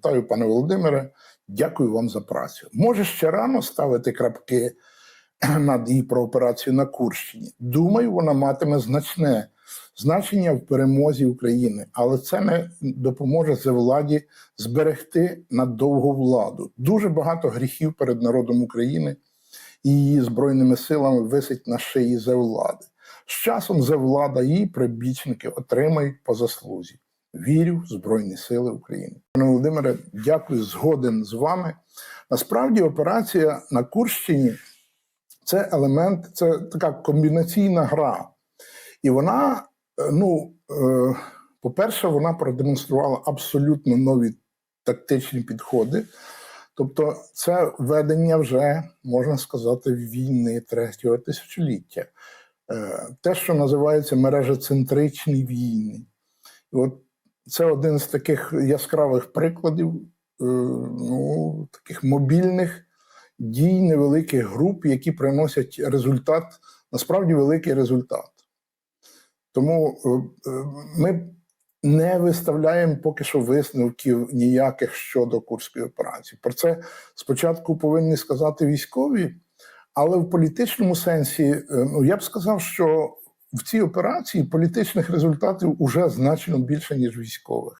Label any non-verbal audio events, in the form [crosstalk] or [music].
Вітаю, пане Володимире. Дякую вам за працю. Може ще рано ставити крапки [clears throat] над її про операцію на Курщині. Думаю, вона матиме значне значення в перемозі України, але це не допоможе це владі зберегти надовгу владу. Дуже багато гріхів перед народом України і її збройними силами висить на шиї за влади. З часом за влада її прибічники отримають по заслузі. Вірю в Збройні Сили України. Пане Володимире, дякую, згоден з вами. Насправді, операція на Курщині це елемент, це така комбінаційна гра. І вона, е, ну, е, по-перше, вона продемонструвала абсолютно нові тактичні підходи. Тобто, це ведення вже, можна сказати, війни третього тисячоліття. Е, Те, що називається мережецентричні війни. І от це один з таких яскравих прикладів е, ну, таких мобільних дій невеликих груп, які приносять результат, насправді великий результат. Тому е, е, ми не виставляємо поки що висновків ніяких щодо Курської операції. Про це спочатку повинні сказати військові, але в політичному сенсі, ну я б сказав, що в цій операції політичних результатів уже значно більше, ніж військових.